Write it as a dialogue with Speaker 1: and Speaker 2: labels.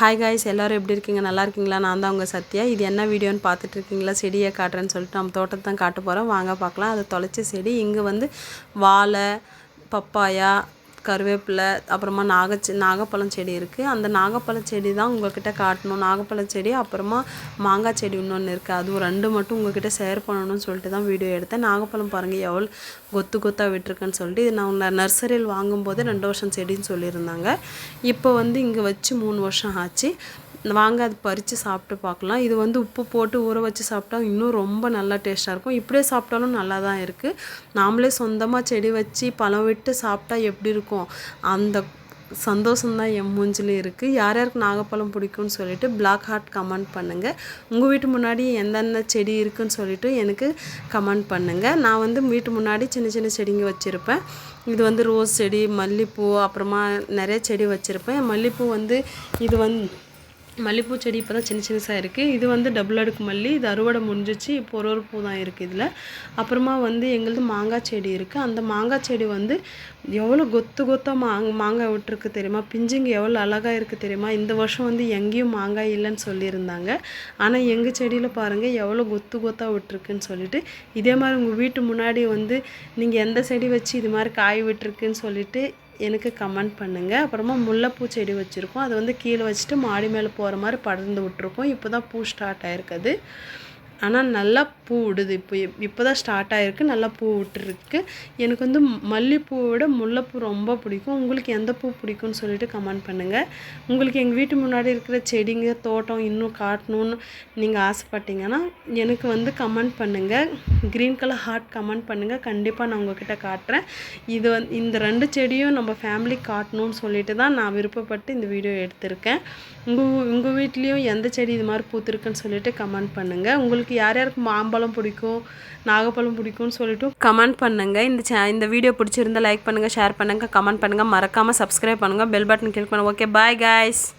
Speaker 1: hi guys எல்லோரும் எப்படி இருக்கீங்க நல்லா இருக்கீங்களா நான் தான் உங்கள் சத்யா இது என்ன வீடியோன்னு பார்த்துட்டு இருக்கீங்களா செடியை காட்டுறேன்னு சொல்லிட்டு நம்ம தோட்டத்தை தான் காட்ட போகிறோம் வாங்க பார்க்கலாம் அதை தொலைச்ச செடி இங்கே வந்து வாழை பப்பாயா கருவேப்பிலை அப்புறமா நாகச்சி நாகப்பழம் செடி இருக்குது அந்த நாகப்பழம் செடி தான் உங்கள்கிட்ட காட்டணும் நாகப்பழம் செடி அப்புறமா மாங்காய் செடி இன்னொன்று இருக்குது அதுவும் ரெண்டு மட்டும் உங்கள்கிட்ட ஷேர் பண்ணணும்னு சொல்லிட்டு தான் வீடியோ எடுத்தேன் நாகப்பழம் பாருங்கள் எவ்வளோ கொத்து கொத்தாக விட்டுருக்கேன்னு சொல்லிட்டு இது நான் நர்சரியில் வாங்கும்போது ரெண்டு வருஷம் செடின்னு சொல்லியிருந்தாங்க இப்போ வந்து இங்கே வச்சு மூணு வருஷம் ஆச்சு வாங்க அது பறித்து சாப்பிட்டு பார்க்கலாம் இது வந்து உப்பு போட்டு ஊற வச்சு சாப்பிட்டா இன்னும் ரொம்ப நல்லா டேஸ்ட்டாக இருக்கும் இப்படியே சாப்பிட்டாலும் நல்லா தான் இருக்குது நாமளே சொந்தமாக செடி வச்சு பழம் விட்டு சாப்பிட்டா எப்படி இருக்கும் அந்த சந்தோஷம்தான் என் மூஞ்சிலையும் இருக்குது யார் யாருக்கு நாகப்பழம் பிடிக்கும்னு சொல்லிவிட்டு பிளாக் ஹார்ட் கமெண்ட் பண்ணுங்கள் உங்கள் வீட்டு முன்னாடி எந்தெந்த செடி இருக்குதுன்னு சொல்லிவிட்டு எனக்கு கமெண்ட் பண்ணுங்கள் நான் வந்து வீட்டு முன்னாடி சின்ன சின்ன செடிங்க வச்சுருப்பேன் இது வந்து ரோஸ் செடி மல்லிகைப்பூ அப்புறமா நிறைய செடி வச்சுருப்பேன் மல்லிகைப்பூ வந்து இது வந்து மல்லிப்பூ செடி இப்போ தான் சின்ன சின்னசாக இருக்குது இது வந்து டபுள் அடுக்கு மல்லி இது அறுவடை முடிஞ்சிச்சு இப்போ ஒரு ஒரு பூ தான் இருக்குது இதில் அப்புறமா வந்து எங்களது மாங்காய் செடி இருக்குது அந்த மாங்காய் செடி வந்து எவ்வளோ கொத்து கொத்தாக மாங் மாங்காய் விட்டுருக்கு தெரியுமா பிஞ்சுங்க எவ்வளோ அழகாக இருக்குது தெரியுமா இந்த வருஷம் வந்து எங்கேயும் மாங்காய் இல்லைன்னு சொல்லியிருந்தாங்க ஆனால் எங்கள் செடியில் பாருங்கள் எவ்வளோ கொத்து கொத்தாக விட்டுருக்குன்னு சொல்லிட்டு இதே மாதிரி உங்கள் வீட்டு முன்னாடி வந்து நீங்கள் எந்த செடி வச்சு இது மாதிரி காய் விட்டுருக்குன்னு சொல்லிட்டு எனக்கு கமெண்ட் பண்ணுங்கள் அப்புறமா முல்லைப்பூ செடி வச்சுருக்கோம் அது வந்து கீழே வச்சுட்டு மாடி மேலே போகிற மாதிரி படர்ந்து விட்ருக்கோம் இப்போ தான் பூ ஸ்டார்ட் ஆயிருக்குது ஆனால் நல்லா பூ விடுது இப்போ இப்போ தான் ஸ்டார்ட் ஆகிருக்கு நல்லா பூ விட்டுருக்கு எனக்கு வந்து மல்லிப்பூ விட முல்லைப்பூ ரொம்ப பிடிக்கும் உங்களுக்கு எந்த பூ பிடிக்கும்னு சொல்லிட்டு கமெண்ட் பண்ணுங்கள் உங்களுக்கு எங்கள் வீட்டு முன்னாடி இருக்கிற செடிங்க தோட்டம் இன்னும் காட்டணும்னு நீங்கள் ஆசைப்பட்டீங்கன்னா எனக்கு வந்து கமெண்ட் பண்ணுங்கள் க்ரீன் கலர் ஹார்ட் கமெண்ட் பண்ணுங்கள் கண்டிப்பாக நான் உங்கள்கிட்ட காட்டுறேன் இது வந்து இந்த ரெண்டு செடியும் நம்ம ஃபேமிலி காட்டணும்னு சொல்லிட்டு தான் நான் விருப்பப்பட்டு இந்த வீடியோ எடுத்திருக்கேன் உங்கள் உங்கள் வீட்லேயும் எந்த செடி இது மாதிரி பூத்துருக்குன்னு சொல்லிட்டு கமெண்ட் பண்ணுங்கள் உங்களுக்கு உங்களுக்கு யார் யாருக்கு மாம்பழம் பிடிக்கும் நாகப்பழம் பிடிக்கும்னு சொல்லிட்டு கமெண்ட் பண்ணுங்கள் இந்த சே இந்த வீடியோ பிடிச்சிருந்தா லைக் பண்ணுங்கள் ஷேர் பண்ணுங்கள் கமெண்ட் பண்ணுங்கள் மறக்காமல் சப்ஸ்கிரைப் பண்ணுங்கள் பெல் பட்டன் கிளிக் பண்ணுங்கள் ஓகே பாய் காய்ஸ்